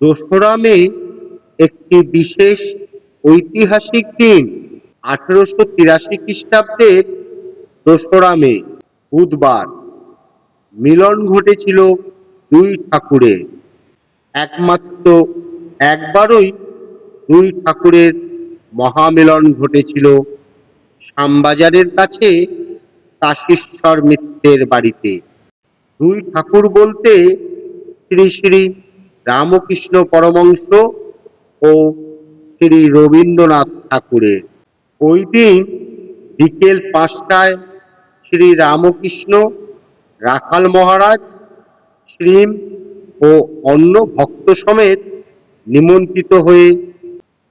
দোসরা মে একটি বিশেষ ঐতিহাসিক দিন, আঠেরোশো তিরাশি খ্রিস্টাব্দের দোসরা মে, বুধবার। মিলন ঘটেছিল দুই ঠাকুরের। একমাত্র একবারই দুই ঠাকুরের মহামিলন ঘটেছিল। শ্যামবাজারের কাছে কাশীশ্বর মিত্রের বাড়িতে। দুই ঠাকুর বলতে শ্রী শ্রী রামকৃষ্ণ পরমংশ ও শ্রী রবীন্দ্রনাথ ঠাকুরের। ওই দিন বিকেল পাঁচটায় শ্রী রামকৃষ্ণ, রাখাল মহারাজ, শ্রীম ও অন্য ভক্ত সমেত নিমন্ত্রিত হয়ে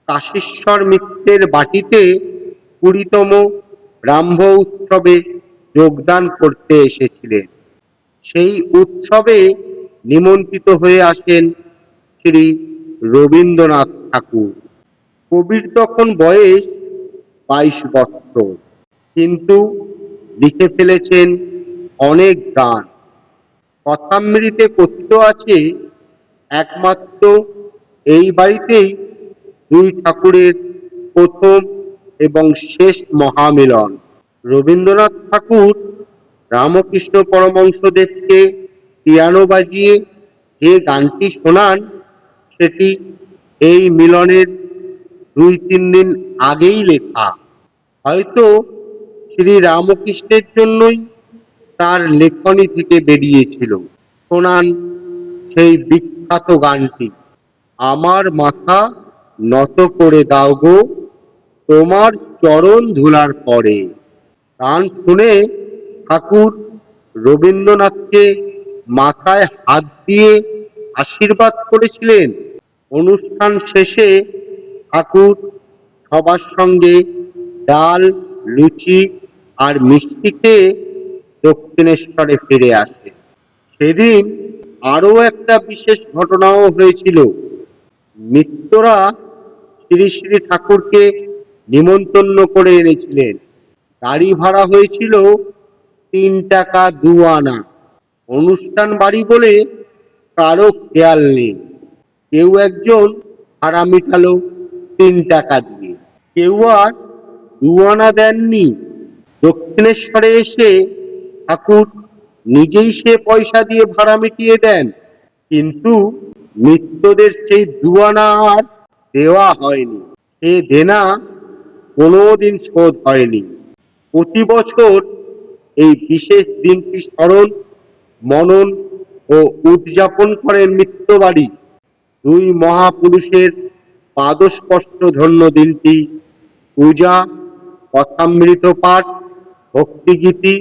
কাশীশ্বর মিত্রের বাটিতে কুড়িতম ব্রাহ্ম উৎসবে যোগদান করতে এসেছিলেন। সেই উৎসবে নিমন্ত্রিত হয়ে আসেন শ্রী রবীন্দ্রনাথ ঠাকুর। কবির তখন বয়স বাইশ বছর, কিন্তু লিখে ফেলেছেন অনেক গান। কথামৃতে কথিত আছে, একমাত্র এই বাড়িতেই দুই ঠাকুরের প্রথম এবং শেষ মহামিলন। রবীন্দ্রনাথ ঠাকুর রামকৃষ্ণ পরমংসদেবকে পিয়ানো বাজিয়ে যে গানটি শোনান সেটি এই মিলনের দুই, তিন দিন আগেই লেখা। হয়তো শ্রী রামকৃষ্ণের জন্যই তার লেখনী থেকে বেরিয়েছিল। শোনান সেই বিখ্যাত গানটি। আমার মাথা নত করে দাও গো, তোমার চরণ ধুলার পরে। গান শুনে ঠাকুর রবীন্দ্রনাথকে মাথায় হাত দিয়ে আশীর্বাদ করেছিলেন। অনুষ্ঠান শেষে ঠাকুর সবার সঙ্গে ডাল, লুচি আর মিষ্টি খেয়ে দক্ষিণেশ্বরে ফিরে আসে। সেদিন আরও একটা বিশেষ ঘটনাও হয়েছিল। মিত্ররা শ্রী শ্রী ঠাকুরকে নিমন্ত্রণ করে এনেছিলেন। গাড়ি ভাড়া হয়েছিল তিন টাকা দু আনা অনুষ্ঠান বাড়ি বলে কারও খেয়াল নেই। কেউ একজন ভাড়া মিটালো তিন টাকা দিয়ে। কেউ আর দু আনা দেননি। দক্ষিণেশ্বরে এসে ঠাকুর নিজেই সে পয়সা দিয়ে ভাড়া মিটিয়ে দেন, কিন্তু মিত্রদের সেই দুয়ানা আর দেওয়া হয়নি। সে দেনা কোনোদিন শোধ হয়নি। প্রতি বছর এই বিশেষ দিনটি স্মরণ, মনন ও উদযাপন করেন মিত্রবাড়ি। দুই মহাপুরুষের পাদস্পর্শ ধন্য দিনটি। পূজা কথামৃত পাঠ, ভক্তিগীতি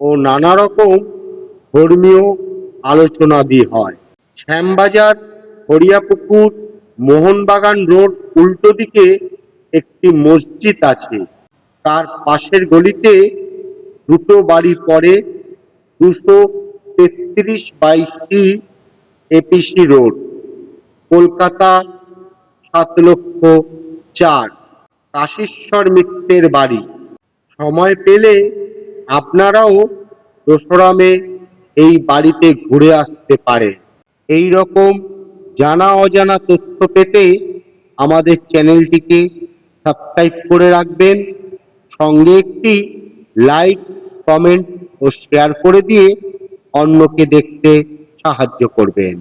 ও নানা রকম ধর্মীয় আলোচনাদি হয়। শ্যামবাজার, হরিয়াপুকুর, মোহনবাগান রোড উল্টো দিকে একটি মসজিদ আছে। তার পাশের গলিতে দুটো বাড়ি পড়ে দুশো তেত্রিশ বাইশটি এপিসি রোড। কলকাতা সাত লক্ষ চার। কাশীশ্বর মিত্রের বাড়ি। সময় পেলে আপনারাও দোসরা এই বাড়িতে ঘুরে আসতে পারে এই রকম জানা অজানা তথ্য পেতে আমাদের চ্যানেলটিকে সাবস্ক্রাইব করে রাখবেন। সঙ্গে একটি লাইক, কমেন্ট ও শেয়ার করে দিয়ে অন্যকে দেখতে সাহায্য করবেন।